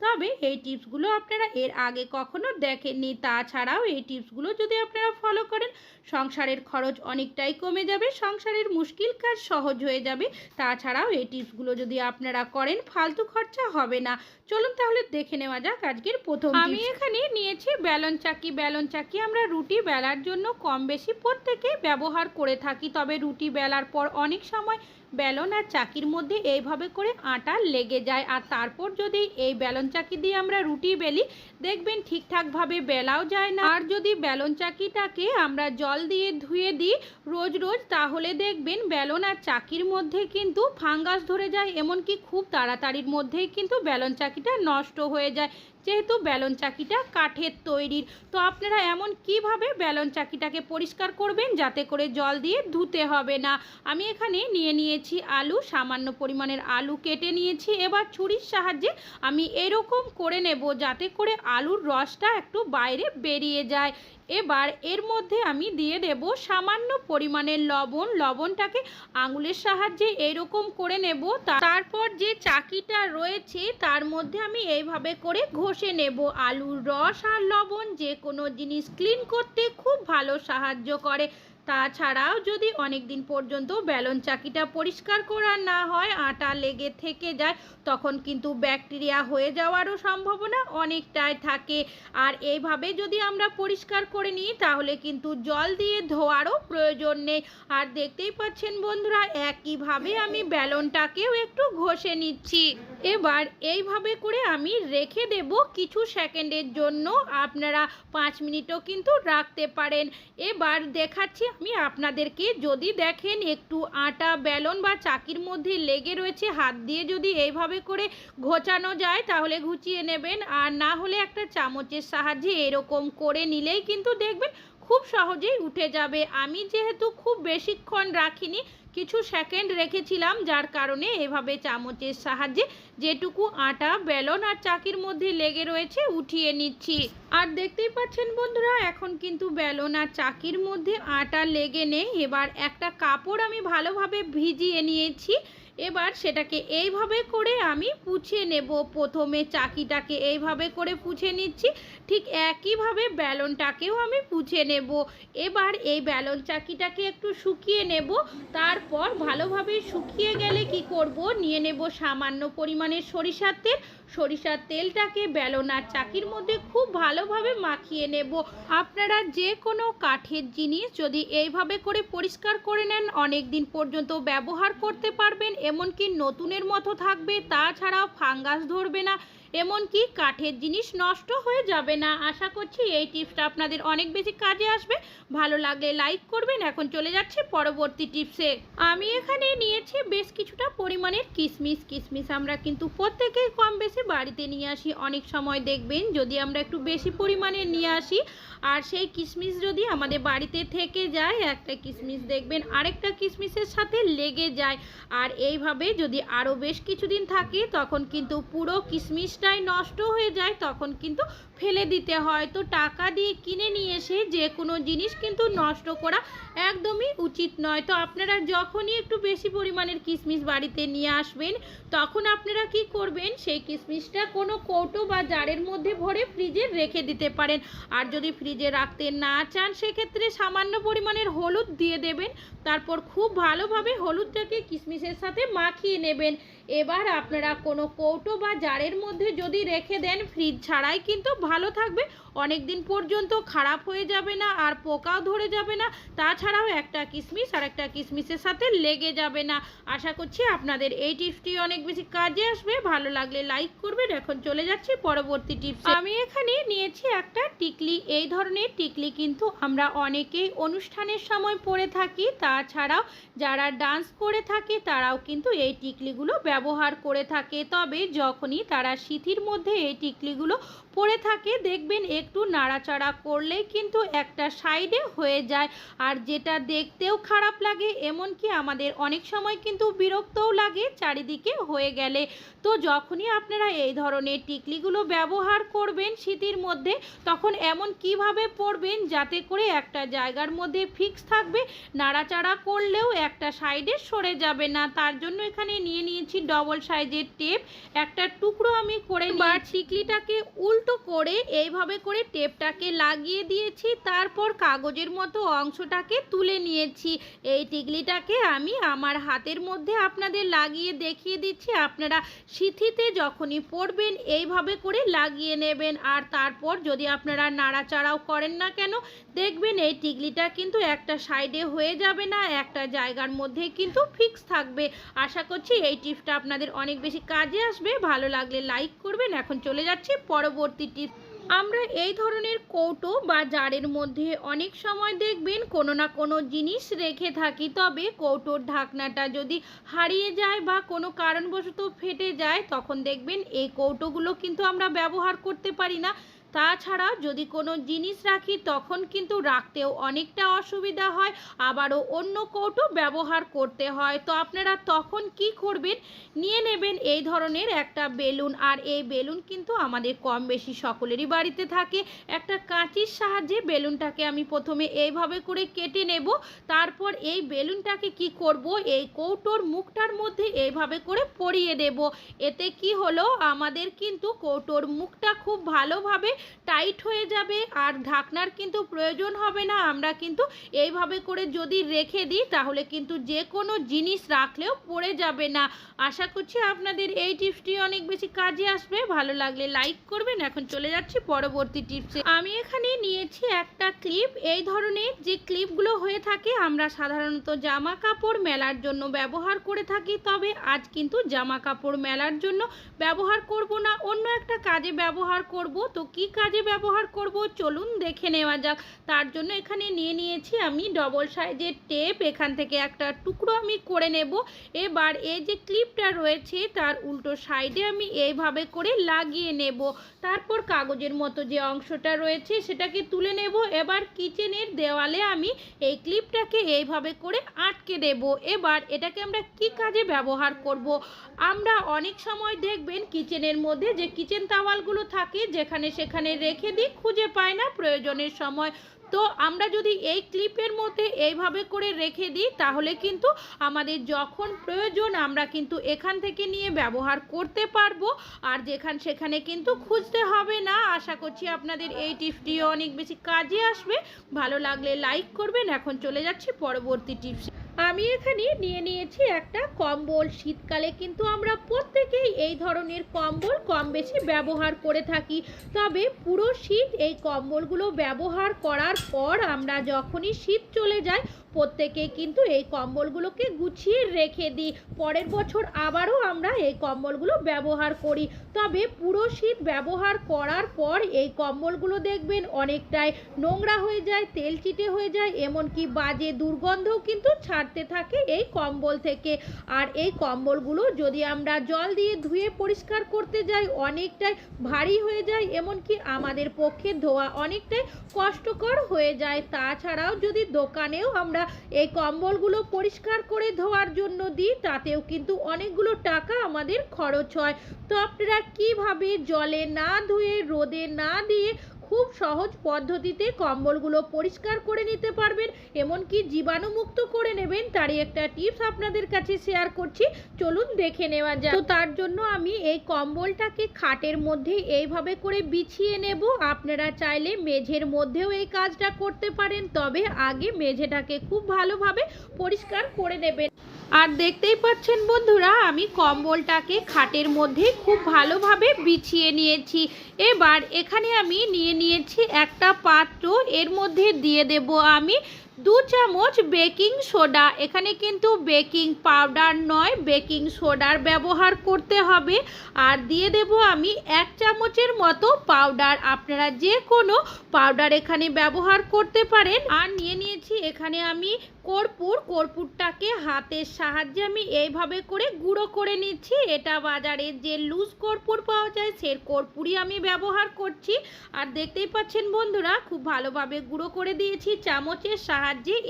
তবে এই টিপসগুলো আপনারা এর আগে কখনো দেখেননি। তাছাড়াও এই টিপসগুলো যদি আপনারা ফলো করেন সংসারের খরচ অনেকটাই কমে যাবে সংসারের মুশকিল কাজ সহজ হয়ে যাবে। তাছাড়াও এই টিপসগুলো যদি আপনারা করেন ফালতু খরচা হবে না। চলুন তাহলে দেখে নেওয়া যাক আজকের প্রথম আমি এখানে নিয়েছি ব্যালন চাকি। ব্যালন চাকি আমরা রুটি বেলার জন্য কম বেশি প্রত্যেকেই ব্যবহার করে থাকি। তবে রুটি বেলার পর অনেক সময় বেলন আর চাকির মধ্যে এইভাবে করে আটা লেগে যায়। আর তারপর যদি এই বেলন চাকি দিয়ে আমরা রুটি বেলি, দেখবেন ঠিকঠাকভাবে বেলাও যায় না। আর যদি বেলন চাকিটাকে আমরা জল দিয়ে ধুয়ে দিই রোজ রোজ, তাহলে দেখবেন বেলন আর চাকির মধ্যে কিন্তু ফাঙ্গাস ধরে যায়, এমনকি খুব তাড়াতাড়ির মধ্যেই কিন্তু বেলন চাকিটা নষ্ট হয়ে যায়, যেহেতু বেলন চাকিটা কাঠের তৈরির। তো আপনারা এমন কীভাবে বেলন চাকিটাকে পরিষ্কার করবেন? যাতে করে জল দিয়ে ধুতে হবে না। আমি এখানে নিয়ে নিয়েছি আলু, সামান্য পরিমাণের আলু কেটে নিয়েছি। এবার ছুরির সাহায্যে আমি এরকম করে নেব যাতে করে আলুর রসটা একটু বাইরে বেরিয়ে যায়। এবার এর মধ্যে আমি দিয়ে দেব সামান্য পরিমাণের লবণ। লবণটাকে আঙুলের সাহায্যে এরকম করে নেব। তারপর যে চাকিটা রয়েছে তার মধ্যে আমি এইভাবে করে ঘষে নেব। আলুর রস আর লবণ যে কোনো জিনিস ক্লিন করতে খুব ভালো সাহায্য করে। তাছাড়াও যদি অনেক দিন পর্যন্ত ব্যালন চাকিটা পরিষ্কার করা না হয়, আটা লেগে থেকে যায়, তখন কিন্তু ব্যাকটেরিয়া হয়ে যাওয়ারও সম্ভাবনা অনেকটাই থাকে। আর এইভাবে যদি আমরা পরিষ্কার করে নিই, তাহলে কিন্তু জল দিয়ে ধোয়ারও প্রয়োজন নেই। আর দেখতেই পাচ্ছেন বন্ধুরা, একইভাবে আমি ব্যালনটাকেও একটু ঘষে নিচ্ছি। এবার এইভাবে করে আমি রেখে দেব কিছু সেকেন্ডের জন্য। আপনারা পাঁচ মিনিটও কিন্তু রাখতে পারেন। এবার দেখাচ্ছি আমি আপনাদেরকে যদি দেখেন একটু আটা, বেলন বা চাকির মধ্যে লেগে রয়েছে, হাত দিয়ে যদি এইভাবে করে ঘোচানো যায় তাহলে ঘুচিয়ে নেবেন। আর না হলে একটা চামচের সাহায্যে এরকম করে নিলেই কিন্তু দেখবেন খুব সহজেই উঠে যাবে। আমি যেহেতু খুব বেশিক্ষণ রাখিনি কিছু সেকেন্ড রেখেছিলাম, যার কারণে এভাবে চামচের সাহায্যে যেটুকু আটা, বেলন আর চাকির মধ্যে লেগে রয়েছে, উঠিয়ে নিচ্ছি। আর দেখতেই পাচ্ছেন বন্ধুরা, এখন কিন্তু বেলন আর চাকির মধ্যে আটা লেগে নেই। এবার একটা কাপড় আমি ভালোভাবে ভিজিয়ে নিয়েছি। এবার সেটাকে এইভাবে করে আমি পুছে নেব। প্রথমে চাকিটাকে এইভাবে করে পুছে নিচ্ছি। ঠিক একইভাবে ব্যালনটাকেও আমি পুছে নেব। এবার এই ব্যালন চাকিটাকে একটু শুকিয়ে নেব। তারপর ভালোভাবে শুকিয়ে গেলে কি করব? নিয়ে নেব সামান্য পরিমাণের সরিষার তেল। সরিষার তেলটাকে বেলনার চাকির মধ্যে খুব ভালোভাবে মাখিয়ে নেব। আপনারা যে কোনো কাঠের জিনিস যদি এইভাবে করে পরিষ্কার করে নেন অনেক দিন পর্যন্ত ব্যবহার করতে পারবেন, এমনকি নতুনের মতো থাকবে, তাছাড়াও ফাঙ্গাস ধরবে না। এমনকি কাঠের জিনিস নষ্ট হয়ে যাবে না। আশা করছি এই টিপসটা আপনাদের অনেক বেশি কাজে আসবে। ভালো লাগলে লাইক করবেন। এখন চলে যাচ্ছে পরবর্তী টিপসে। আমি এখানে নিয়েছি বেশ কিছুটা পরিমাণের কিশমিশ কিশমিশ আমরা কিন্তু প্রত্যেকেই কম বেশি বাড়িতে নিয়ে আসি। অনেক সময় দেখবেন যদি আমরা একটু বেশি পরিমাণে নিয়ে আসি, আর সেই কিশমিশ যদি আমাদের বাড়িতে থেকে যায়, একটা কিশমিশ দেখবেন আরেকটা কিশমিশের সাথে লেগে যায়। আর এইভাবে যদি আরও বেশ কিছুদিন থাকে, তখন কিন্তু পুরো কিশমিশটাই নষ্ট হয়ে যায়, তখন কিন্তু ফেলে দিতে হয়। তো টাকা দিয়ে কিনে নিয়ে এসে যে কোনো জিনিস কিন্তু নষ্ট করা একদমই উচিত নয়। তো আপনারা যখনই একটু বেশি পরিমাণের কিশমিশ বাড়িতে নিয়ে আসবেন, তখন আপনারা কি করবেন, সেই কিশমিশটা কোনো কৌটো বা জারের মধ্যে ভরে ফ্রিজে রেখে দিতে পারেন। আর যদি ফ্রিজে রাখতে না চান, সেক্ষেত্রে সামান্য পরিমাণের হলুদ দিয়ে দেবেন। তারপর খুব ভালোভাবে হলুদটাকে কিশমিশের সাথে মাখিয়ে নেবেন। এবার আপনারা কোনো কৌটো বা জারের মধ্যে যদি রেখে দেন ফ্রিজ ছাড়াই কিন্তু ভালো থাকবে। অনেক দিন পর্যন্ত খারাপ হয়ে যাবে না আর পোকাও ধরে যাবে না, তাছাড়াও একটা কিশমিশ আর একটা কিশমিশের সাথে লেগে যাবে না। আশা করছি আপনাদের এই টিপসটি অনেক বেশি কাজে আসবে। ভালো লাগলে লাইক করবেন। এখন চলে যাচ্ছি পরবর্তী টিপস। আমি এখানে নিয়েছি একটা টিকলি। এই ধরনের টিকলি কিন্তু আমরা অনেকেই অনুষ্ঠানের সময় পরে থাকি। তাছাড়াও যারা ডান্স করে থাকে, তারাও কিন্তু এই টিকলিগুলো ব্যবহার করে থাকে। তবে যখনই তারা শীতির মধ্যে এই টিকলিগুলো পরে থাকে, দেখবেন একটু নাড়াচাড়া করলে কিন্তু একটা সাইডে হয়ে যায়। আর যেটা দেখতেও খারাপ লাগে এমনকি আমাদের অনেক সময় কিন্তু বিরক্তও লাগে চারিদিকে হয়ে গেলে। তো যখনই আপনারা এই ধরনের টিকলিগুলো ব্যবহার করবেন শীতের মধ্যে তখন এমন কীভাবে পরবেন যাতে করে একটা জায়গার মধ্যে ফিক্স থাকবে নাড়াচাড়া করলেও একটা সাইডে সরে যাবে না। তার জন্য এখানে নিয়ে নিয়েছি ডবল সাইজের টেপ। একটা টুকরো আমি করে বা টিকলিটাকে উল্টো করে এইভাবে করে টেপটাকে লাগিয়ে দিয়েছি, তারপর কাগজের মতো অংশটাকে তুলে নিয়েছি। এই টিকলিটাকে আমি আমার হাতের মধ্যে আপনাদের লাগিয়ে দেখিয়ে দিচ্ছি। আপনারা সিথিতে যখনই পড়বেন, এইভাবে করে লাগিয়ে নেবেন। আর তারপর যদি আপনারা নাড়াচাড়াও করেন না কেন, দেখবেন এই টিকলিটা কিন্তু একটা সাইডে হয়ে যাবে না, একটা জায়গার মধ্যে কিন্তু ফিক্স থাকবে। আশা করছি এই টিপসটা আপনাদের অনেক বেশি কাজে আসবে। ভালো লাগলে লাইক করবেন। এখন চলে যাচ্ছি পরবর্তী টিপস। আমরা এই ধরনের কৌটো বা জারের মধ্যে অনেক সময় দেখবেন কোনো না কোনো জিনিস রেখে থাকি, তবে কৌটোর ঢাকনাটা যদি হারিয়ে যায় বা কোনো কারণবশত ফেটে যায়, তখন দেখবেন এই কৌটোগুলো কিন্তু আমরা ব্যবহার করতে পারি না। তাছাড়া যদি কোনো জিনিস রাখি, তখন কিন্তু রাখতেও অনেকটা অসুবিধা হয়। আবারও অন্য কৌটো ব্যবহার করতে হয়। তো আপনারা তখন কি করবেন? নিয়ে নেবেন এই ধরনের একটা বেলুন। আর এই বেলুন কিন্তু আমাদের কম বেশি সকলেরই বাড়িতে থাকে। একটা কাঁচির সাহায্যে বেলুনটাকে আমি প্রথমে এইভাবে করে কেটে নেব। তারপর এই বেলুনটাকে কি করব? এই কৌটোর মুখটার মধ্যে এইভাবে করে পরিয়ে দেব। এতে কি হলো? আমাদের কিন্তু কৌটোর মুখটা খুব ভালোভাবে টাইট হয়ে যাবে আর ঢাকনার কিন্তু প্রয়োজন হবে না। আমরা কিন্তু এইভাবে করে যদি রেখে দিই, তাহলে কিন্তু যে কোনো জিনিস রাখলেও পড়ে যাবে না। আশা করছি আপনাদের এই টিপসটি অনেক বেশি কাজে আসবে। ভালো লাগলে লাইক করবেন। এখন চলে যাচ্ছি পরবর্তী টিপসে। আমি এখানে নিয়েছি একটা ক্লিপ এই ধরনের যে ক্লিপগুলো হয়ে থাকে, আমরা সাধারণত জামা কাপড় মেলার জন্য ব্যবহার করে থাকি। তবে আজ কিন্তু জামা কাপড় মেলার জন্য ব্যবহার করব না। অন্য একটা কাজে ব্যবহার করব। তো কি কাজে ব্যবহার করব, চলুন দেখে নেওয়া যাক। তার জন্য এখানে নিয়ে নিয়েছি আমি ডবল সাইজের টেপ এখান থেকে একটা টুকরো আমি করে নেব। এবার এই যে ক্লিপটা রয়েছে, তার উল্টো সাইডে আমি এইভাবে করে লাগিয়ে নেব। তারপর কাগজের মতো যে অংশটা রয়েছে, সেটাকে তুলে নেব। এবার কিচেনের দেওয়ালে আমি এই ক্লিপটাকে এইভাবে করে আটকে দেব। এবার এটাকে আমরা কি কাজে ব্যবহার করব? আমরা অনেক সময় দেখবেন কিচেনের মধ্যে যে কিচেন তাওয়ালগুলো থাকে, যেখানে সেখানে রেখে দিই, খুঁজে পায় না, প্রয়োজনের সময়। তো আমরা যদি এই ক্লিপের মধ্যে এইভাবে করে রেখে দিই, তাহলে কিন্তু আমাদের যখন প্রয়োজন, আমরা কিন্তু এখান থেকে নিয়ে ব্যবহার করতে পারব। আর যেখান সেখানে কিন্তু খুঁজতে হবে না। আশা করছি আপনাদের এই টিপসটিও অনেক বেশি কাজে আসবে। ভালো লাগলে লাইক করবেন। এখন চলে যাচ্ছি পরবর্তী টিপস। আমি এখানে নিয়ে নিয়েছি একটা কম্বল। শীতকালে কিন্তু আমরা প্রত্যেকেই এই ধরনের কম্বল কম বেশি ব্যবহার করে থাকি। তবে পুরো শীত এই কম্বলগুলো ব্যবহার করার পর আমরা যখনই শীত চলে যায় প্রত্যেকে কিন্তু এই কম্বলগুলোকে গুছিয়ে রেখে দিই। পরের বছর আবারও আমরা এই কম্বলগুলো ব্যবহার করি। তবে পুরো শীত ব্যবহার করার পর এই কম্বলগুলো দেখবেন অনেকটাই নোংরা হয়ে যায় তেল চিটে হয়ে যায়, এমনকি বাজে দুর্গন্ধও কিন্তু ছাড়তে থাকে এই কম্বল থেকে। আর এই কম্বলগুলো যদি আমরা জল দিয়ে ধুয়ে পরিষ্কার করতে যাই, অনেকটাই ভারী হয়ে যায়, এমনকি আমাদের পক্ষে ধোয়া অনেকটাই কষ্টকর হয়ে যায়। তাছাড়াও যদি দোকানেও আমরা এই কম্বলগুলো পরিষ্কার করে ধোয়ার জন্য দিই, তাতেও কিন্তু অনেকগুলো টাকা আমাদের খরচ হয়। তো আপনারা কীভাবে জলে না ধুয়ে, রোদে না দিয়ে খুব সহজ পদ্ধতিতে কম্বলগুলো পরিষ্কার করে নিতে পারবেন, এমনকি জীবাণুমুক্ত করে নেবেন। তারই একটা টিপস আপনাদের কাছে শেয়ার করছি। চলুন দেখে নেওয়া যাক। তো তার জন্য আমি এই কম্বলটাকে খাটের মধ্যে এইভাবে করে বিছিয়ে নেব। আপনারা চাইলে মেঝের মধ্যেও এই কাজটা করতে পারেন, তবে আগে মেঝেটাকে খুব ভালোভাবে পরিষ্কার করে নেবেন। আর দেখতেই পাচ্ছেন বন্ধুরা, আমি কম্বলটাকে খাটের মধ্যে খুব ভালোভাবে বিছিয়ে নিয়েছি। এবার এখানে আমি নিয়ে নিয়েছি একটা পাত্র, এর মধ্যে দিয়ে দেব আমি দু চামচ বেকিং সোডা। এখানে কিন্তু বেকিং পাউডার নয়, বেকিং সোডার ব্যবহার করতে হবে। আর দিয়ে দেব আমি এক চামচের মতো পাউডার। আপনারা যে কোনো পাউডার এখানে ব্যবহার করতে পারেন। আর নিয়ে নিয়েছি এখানে আমি কর্পূর। কর্পূরটাকে হাতের সাহায্যে আমি এইভাবে করে গুঁড়ো করে নিচ্ছি। এটা বাজারে যে লুজ কর্পূর পাওয়া যায় সে কর্পূরই আমি ব্যবহার করছি। আর দেখতেই পাচ্ছেন বন্ধুরা, খুব ভালোভাবে গুঁড়ো করে দিয়েছি। চামচের সাহায্যে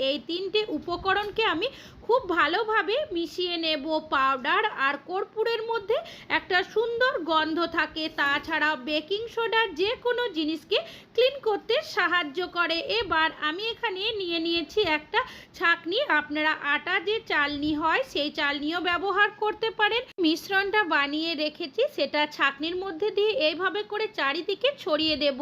এই তিনটে উপকরণকে আমি খুব ভালোভাবে মিশিয়ে নেব। পাউডার আর কর্পূরের মধ্যে একটা সুন্দর গন্ধ থাকে। তাছাড়া বেকিং সোডা যে কোনো জিনিসকে ক্লিন করতে সাহায্য করে। এবার আমি এখানে নিয়ে নিয়েছি একটা ছাকনি। আপনারা আটা যে চালনি হয়, সেই চালনিও ব্যবহার করতে পারেন। মিশ্রণটা বানিয়ে রেখেছি, সেটা ছাকনির মধ্যে দিয়ে এইভাবে করে চারিদিকে ছড়িয়ে দেব।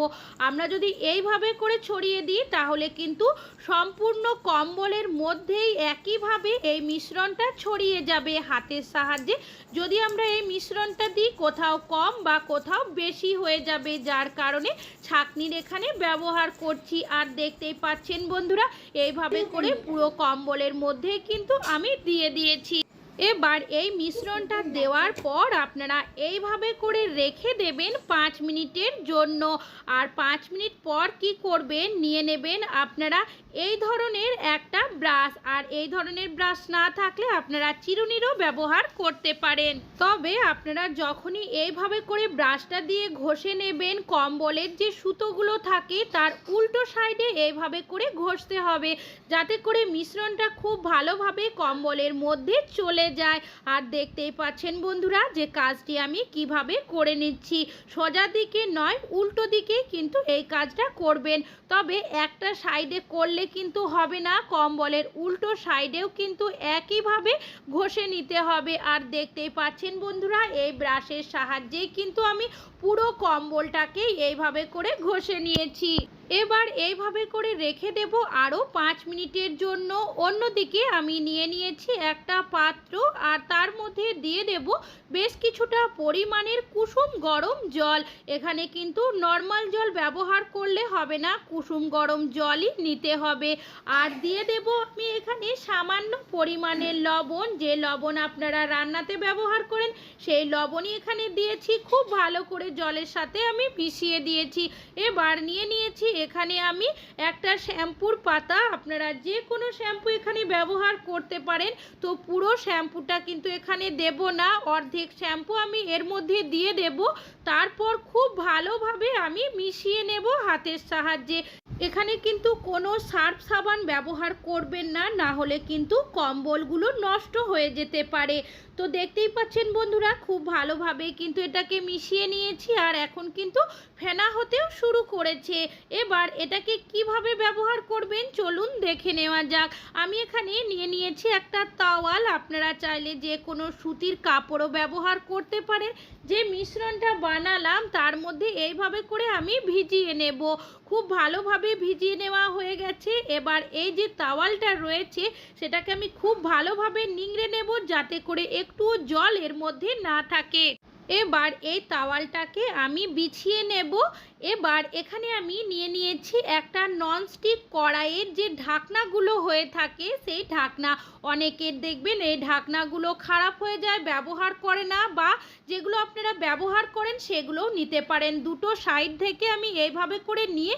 আমরা যদি এইভাবে করে ছড়িয়ে দিই, তাহলে কিন্তু সম্পূর্ণ কম্বলের মধ্যেই একইভাবে এই মিশ্রণটা ছড়িয়ে যাবে হাতের সাহায্যে। যদি আমরা এই মিশ্রণটা দিই, কোথাও কম বা কোথাও বেশি হয়ে যাবে, যার কারণে ছাকনির এখানে ব্যবহার করছি। আর দেখতেই পাচ্ছেন বন্ধুরা, এইভাবে করে পুরো কম্বলের মধ্যে কিন্তু আমি দিয়ে দিয়েছি। এবার এই মিশ্রণটা দেওয়ার পর আপনারা এইভাবে করে রেখে দেবেন পাঁচ মিনিটের জন্য। আর পাঁচ মিনিট পর কি করবেন? নিয়ে নেবেন আপনারা এই ধরনের একটা ব্রাশ। আর এই ধরনের ব্রাশ না থাকলে আপনারা চিরুনিরও ব্যবহার করতে পারেন। তবে আপনারা যখনই এইভাবে করে ব্রাশটা দিয়ে ঘষে নেবেন, কম্বলের যে সুতোগুলো থাকে তার উল্টো সাইডে এইভাবে করে ঘষতে হবে। যাতে করে মিশ্রণটা খুব ভালোভাবে কম্বলের মধ্যে চলে যায়। আর দেখতেই পাচ্ছেন বন্ধুরা যে কাজটি আমি কীভাবে করে নিচ্ছি। সোজা দিকে নয়, উল্টো দিকে কিন্তু এই কাজটা করবেন। তবে একটা সাইডে করলে কিন্তু হবে না, কম্বলের উল্টো সাইডেও কিন্তু একইভাবে ঘষে নিতে হবে। আর দেখতেই পাচ্ছেন বন্ধুরা, এই ব্রাশের সাহায্যেই কিন্তু আমি পুরো কম্বলটাকে এইভাবে করে ঘষে নিয়েছি। এবার এইভাবে করে রেখে দেব আরও পাঁচ মিনিটের জন্য। অন্যদিকে আমি নিয়ে নিয়েছি একটা পাত্র আর তার মধ্যে দিয়ে দেব বেশ কিছুটা পরিমাণের কুসুম গরম জল। এখানে কিন্তু নর্মাল জল ব্যবহার করলে হবে না, কুসুম গরম জলই নিতে হবে। আর দিয়ে দেব আমি এখানে সামান্য পরিমাণের লবণ। যে লবণ আপনারা রান্নাতে ব্যবহার করেন, সেই লবণই এখানে দিয়েছি। খুব ভালো করে জলের সাথে আমি মিশিয়ে দিয়েছি। এবার নিয়ে নিয়েছি এখানে আমি একটা শ্যাম্পুর পাতা, আপনারা যে কোনো শ্যাম্পু এখানে ব্যবহার করতে পারেন। তো পুরো শ্যাম্পুটা কিন্তু এখানে দেব না, অর্ধেক শ্যাম্পু আমি এর মধ্যে দিয়ে দেব। তারপর খুব ভালোভাবে আমি মিশিয়ে নেব হাতের সাহায্যে। এখানে কিন্তু কোনো সার্ফ সাবান ব্যবহার করবেন না না হলে কিন্তু কম্বলগুলো নষ্ট হয়ে যেতে পারে। তো দেখতেই পাচ্ছেন বন্ধুরা, খুব ভালোভাবে কিন্তু এটাকে মিশিয়ে নিয়েছি আর এখন কিন্তু ফেনা হতেও শুরু করেছে। এবার এটাকে কীভাবে ব্যবহার করবেন চলুন দেখে নেওয়া যাক। আমি এখানে নিয়ে নিয়েছি একটা তাওয়াল, আপনারা চাইলে যে কোনো সুতির কাপড়ও ব্যবহার করতে পারেন। যে মিশ্রণটা বানালাম, তার মধ্যে এইভাবে করে আমি ভিজিয়ে নেব। খুব ভালোভাবে ভিজিয়ে নেওয়া হয়ে গেছে। এবার এই যে তাওয়ালটা রয়েছে, সেটাকে আমি খুব ভালোভাবে নিংড়ে নেব যাতে করে একটুও জল এর মধ্যে না থাকে। এবার এই তাওয়ালটাকে আমি বিছিয়ে নেব। এবার এখানে আমি নিয়ে নিয়েছি একটা ননস্টিক কড়াইয়ের যে ঢাকনাগুলো হয়ে থাকে, সেই ঢাকনা। অনেকের দেখবেন এই ঢাকনাগুলো খারাপ হয়ে যায়, ব্যবহার করে না বা যেগুলো আপনারা ব্যবহার করেন সেগুলোও নিতে পারেন। দুটো সাইড থেকে আমি এইভাবে করে নিয়ে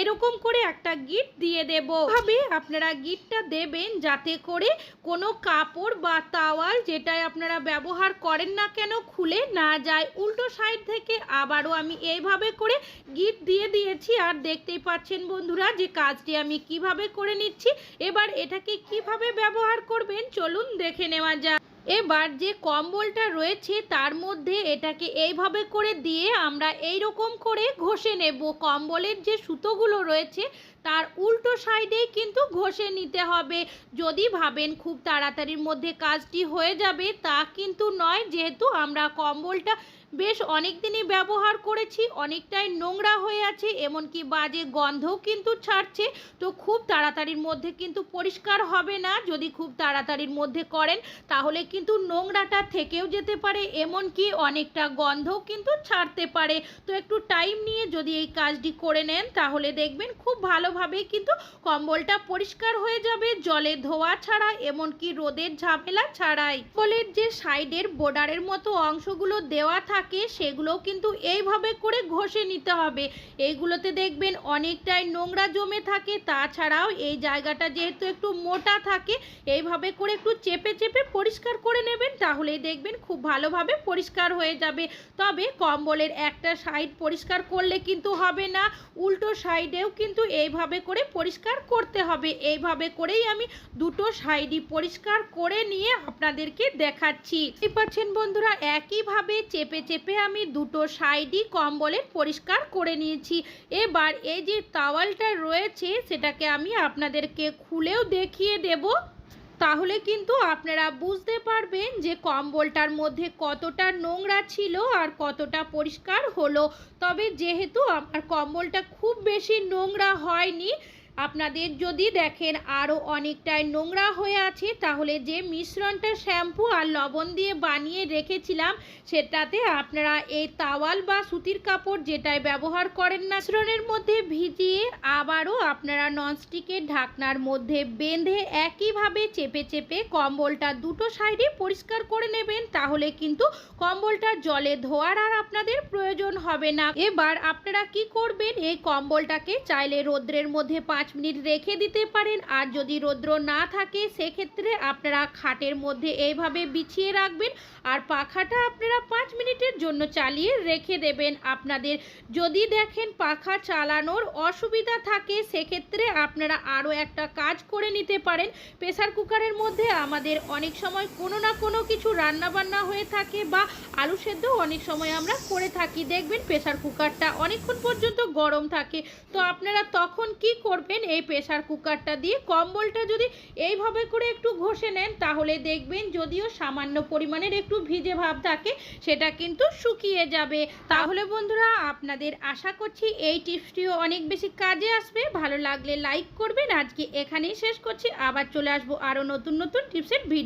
এরকম করে একটা গিট দিয়ে দেব। ভাবে আপনারা গিটটা দেবেন যাতে করে কোনো কাপড় বা তাওয়াল যেটাই আপনারা ব্যবহার করেন না কেন খুলে না যায়। উল্টো সাইড থেকে আবারও আমি এইভাবে করে গিট দিয়ে দিয়েছি। আর দেখতেই পাচ্ছেন বন্ধুরা যে কাজটি আমি কীভাবে করে নিচ্ছি। এবার এটাকে কীভাবে ব্যবহার করবেন চলুন দেখে নেওয়া যাক। এবার যে কম্বলটা রয়েছে তার মধ্যে এটাকে এইভাবে করে দিয়ে আমরা এই রকম করে ঘষে নেব। কম্বলের যে সুতোগুলো রয়েছে তার উল্টো সাইডেই কিন্তু ঘষে নিতে হবে। যদি ভাবেন খুব তাড়াতাড়ির মধ্যে কাজটি হয়ে যাবে তা কিন্তু নয়, যেহেতু আমরা কম্বলটা বেশ অনেক দিনই ব্যবহার করেছি, অনেকটাই নোংরা হয়ে আছে, এমনকি বাজে গন্ধও কিন্তু ছাড়ছে। তো খুব তাড়াতাড়ির মধ্যে কিন্তু পরিষ্কার হবে না, যদি খুব তাড়াতাড়ির মধ্যে করেন, তাহলে কিন্তু নোংরাটা থেকেও যেতে পারে, এমনকি অনেকটা গন্ধও কিন্তু ছাড়তে পারে। তো একটু টাইম নিয়ে যদি এই কাজটি করে নেন, তাহলে দেখবেন খুব ভালোভাবেই কিন্তু কম্বলটা পরিষ্কার হয়ে যাবে, জলে ধোয়া ছাড়া, এমনকি রোদের ঝামেলা ছাড়াই। কম্বলের যে সাইডের বর্ডারের মতো অংশগুলো দেওয়া থাকে সেগুলোও কিন্তু এইভাবে করে ঘষে নিতে হবে। এইগুলোতে দেখবেন অনেকটাই নোংরা জমে থাকে, তাছাড়াও এই জায়গাটা যেহেতু একটু মোটা থাকে, এইভাবে করে একটু চেপে চেপে পরিষ্কার করে নেবেন, তাহলেই দেখবেন খুব ভালোভাবে পরিষ্কার হয়ে যাবে। তবে কম্বলের একটা সাইড পরিষ্কার করলে কিন্তু হবে না, উল্টো সাইডেও কিন্তু এইভাবে করে পরিষ্কার করতে হবে। এইভাবে করেই আমি দুটো সাইডই পরিষ্কার করে নিয়ে আপনাদেরকে দেখাচ্ছি। পাচ্ছেন বন্ধুরা, একইভাবে চেপে চেপে আমি দুটো সাইডই কম্বলের পরিষ্কার করে নিয়েছি। এবার এই যে তাওয়ালটা রয়েছে, সেটাকে আমি আপনাদেরকে খুলেও দেখিয়ে দেবো। তাহলে কিন্তু আপনারা বুঝতে পারবেন যে কম্বলটার মধ্যে কতটা নোংরা ছিল আর কতটা পরিষ্কার হলো। তবে যেহেতু আমার কম্বলটা খুব বেশি নোংরা হয়নি আপনাদের যদি দেখেন আরও অনেকটাই নোংরা হয়ে আছে, তাহলে যে মিশ্রণটা শ্যাম্পু আর লবণ দিয়ে বানিয়ে রেখেছিলাম, সেটাতে আপনারা এই তাওয়াল বা সুতির কাপড় যেটাই ব্যবহার করেন না, মিশ্রণের মধ্যে ভিজিয়ে আবারও আপনারা ননস্টিকের ঢাকনার মধ্যে বেঁধে একইভাবে চেপে চেপে কম্বলটা দুটো সাইডে পরিষ্কার করে নেবেন, তাহলে কিন্তু কম্বলটা জলে ধোয়ার আর আপনাদের প্রয়োজন হবে না। এবার আপনারা কি করবেন, এই কম্বলটাকে চাইলে রোদ্রের মধ্যে পাঁচ মিনিট রেখে দিতে পারেন। আর যদি রৌদ্র না থাকে, সেক্ষেত্রে আপনারা খাটের মধ্যে এইভাবে বিছিয়ে রাখবেন। আর পাখাটা আপনারা পাঁচ মিনিটের জন্য চালিয়ে রেখে দেবেন। আপনাদের যদি দেখেন পাখা চালানোর অসুবিধা থাকে, সেক্ষেত্রে আপনারা আরও একটা কাজ করে নিতে পারেন। প্রেসার কুকারের মধ্যে আমাদের অনেক সময় কোনো না কোনো কিছু রান্না বান্না হয়ে থাকে বা আলু সেদ্ধ অনেক সময় আমরা করে থাকি। দেখবেন প্রেসার কুকারটা অনেকক্ষণ পর্যন্ত গরম থাকে। তো আপনারা তখন কি করবেন? এই প্রেসার কুকারটা দিয়ে। কম্বলটা যদি এইভাবে করে একটু ঘষে নেন, তাহলে দেখবেন যদিও সামান্য পরিমাণের একটু ভিজে ভাব থাকে, সেটা কিন্তু শুকিয়ে যাবে। তাহলে বন্ধুরা, আপনাদের আশা করছি এই টিপসটিও অনেক বেশি কাজে আসবে। ভালো লাগলে লাইক করবেন। আজকে এখানেই শেষ করছি। আবার চলে আসব আরও নতুন নতুন টিপসের ভিডিও